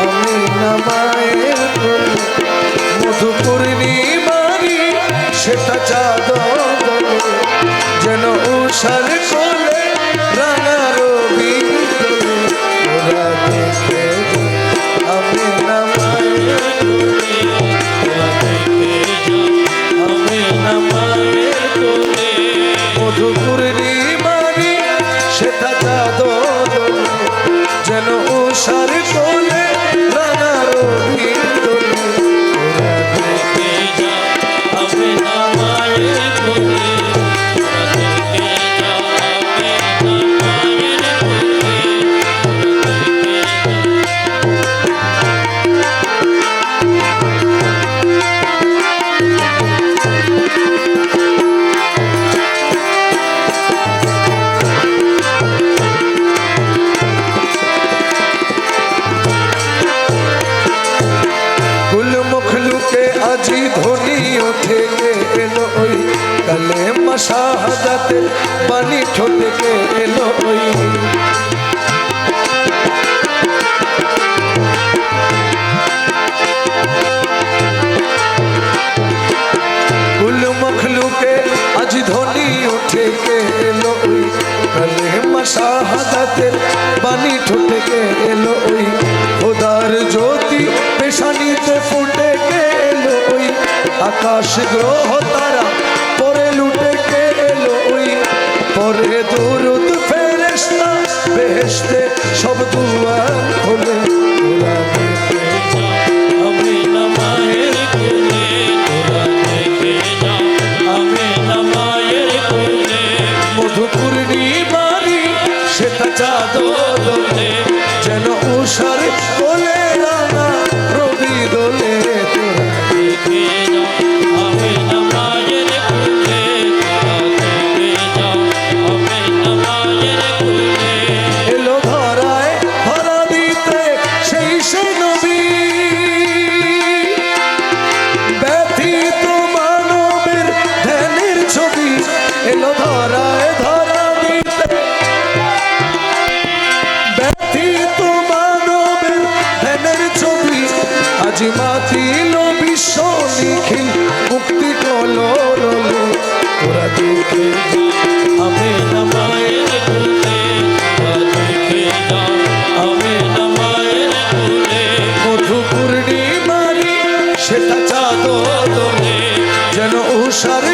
আমি নমায়ের başarı শাহজাতের পানি ঠোঁটকে এলো ওই? মখলুকে আজ ধনি উঠে কে এলো ওই? কালেমা শাহাদাতের পানি ঠোঁটে কে এলো ওই? খোদার জ্যোতি পেশানিতে ফুটে কে এলো ওই? আকাশ গ্রহ তারা mucha dolor. কঠিন মুক্তি কলো রলে ওরা দেখে আমি নামায় বলে ওরা দেখে আমি নামায় বলে মধু পূর্ণিমারি সেটা চাঁদ যেন উষার